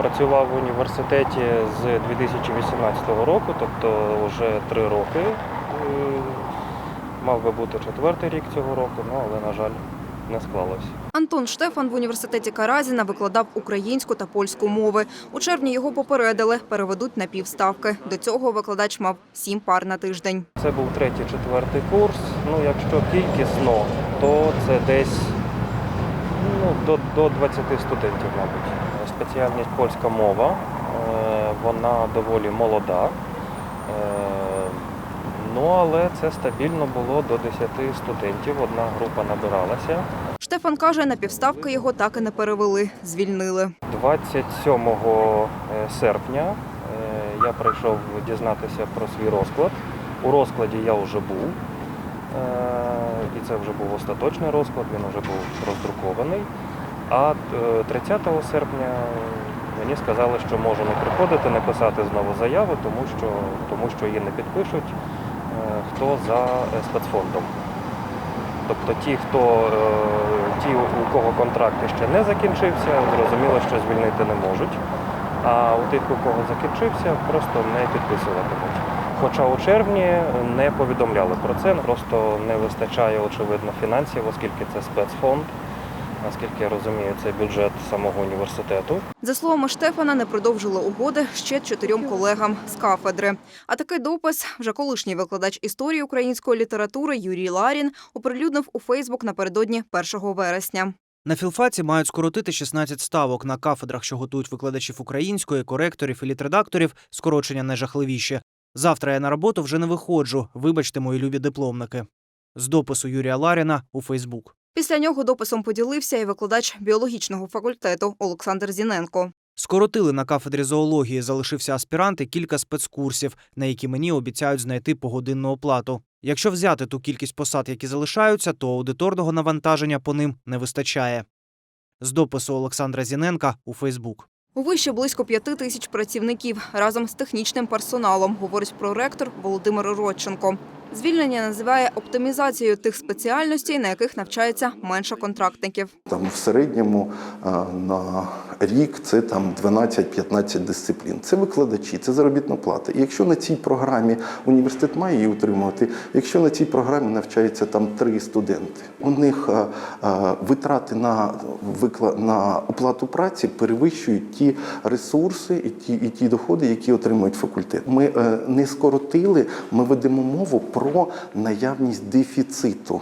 Працював в університеті з 2018 року, тобто вже три роки. Е, Мав би бути четвертий рік цього року, ну але, на жаль, не склалось. Антон Штефан в університеті Каразіна викладав українську та польську мови. У червні його попередили, переведуть на півставки. До цього викладач мав сім пар на тиждень. Це був третій, четвертий курс. Ну, якщо кількісно, то це десь ну, до, до 20 студентів, мабуть. Спеціальність польська мова, е, вона доволі молода. Е, Ну, але це стабільно було до 10 студентів. Одна група набиралася. Штефан каже, на півставки його так і не перевели, звільнили. 27 серпня е, я прийшов дізнатися про свій розклад. У розкладі я вже був. І це вже був остаточний розклад, він вже був роздрукований. А е, 30 серпня мені сказали, що можу не приходити, не писати знову заяву, тому що, тому що її не підпишуть, е, хто за е, спецфондом. Тобто ті, хто е, ті, у кого контракт ще не закінчився, зрозуміло, що звільнити не можуть. А у тих, у кого закінчився, просто не підписуватимуть. Хоча у червні не повідомляли про це, просто не вистачає, очевидно, фінансів, оскільки це спецфонд. Наскільки я розумію, це бюджет самого університету. За словами Штефана, не продовжили угоди ще чотирьом колегам з кафедри. А такий допис вже колишній викладач історії української літератури Юрій Ларін оприлюднив у Фейсбук напередодні 1 вересня. На філфаці мають скоротити 16 ставок на кафедрах, що готують викладачів української, коректорів і літредакторів. Скорочення найжахливіше. Завтра я на роботу вже не виходжу. Вибачте, мої любі дипломники. З допису Юрія Ларіна у Фейсбук. Після нього дописом поділився і викладач біологічного факультету Олександр Зіненко. Скоротили на кафедрі зоології, залишився аспірант і кілька спецкурсів, на які мені обіцяють знайти погодинну оплату. Якщо взяти ту кількість посад, які залишаються, то аудиторного навантаження по ним не вистачає. З допису Олександра Зіненка у Фейсбук. У виші близько п'яти тисяч працівників разом з технічним персоналом, говорить проректор Володимир Родченко. Звільнення називає оптимізацією тих спеціальностей, на яких навчається менше контрактників. Там в середньому на рік це там 12-15 дисциплін. Це викладачі, це заробітна плата. І якщо на цій програмі університет має її утримувати, якщо на цій програмі навчається там три студенти, у них а, а, витрати на викла... на оплату праці перевищують ті ресурси і ті, і ті доходи, які отримують факультет. Ми е, не скоротили, ми ведемо мову про наявність дефіциту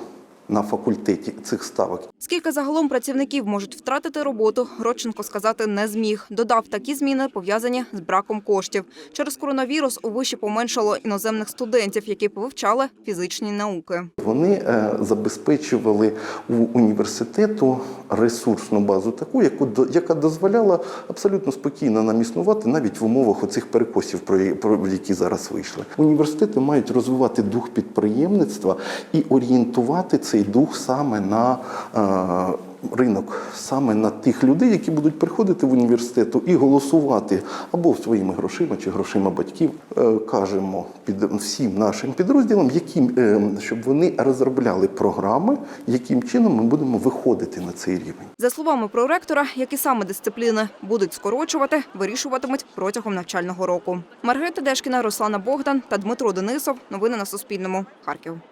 на факультеті цих ставок. Скільки загалом працівників можуть втратити роботу, Родченко сказати не зміг. Додав, такі зміни пов'язані з браком коштів. Через коронавірус у виші поменшало іноземних студентів, які вивчали фізичні науки. Вони е, забезпечували у університету ресурсну базу, таку, яку яка дозволяла абсолютно спокійно нам існувати навіть в умовах оцих перекосів, про які зараз вийшли. Університети мають розвивати дух підприємництва і орієнтувати цей дух саме на е, ринок, саме на тих людей, які будуть приходити в університету і голосувати або своїми грошима чи грошима батьків. Е, кажемо під всім нашим підрозділам, які, е, щоб вони розробляли програми, яким чином ми будемо виходити на цей рівень. За словами проректора, які саме дисципліни будуть скорочувати, вирішуватимуть протягом навчального року. Маргарита Дешкіна, Руслана Богдан та Дмитро Денисов. Новини на Суспільному. Харків.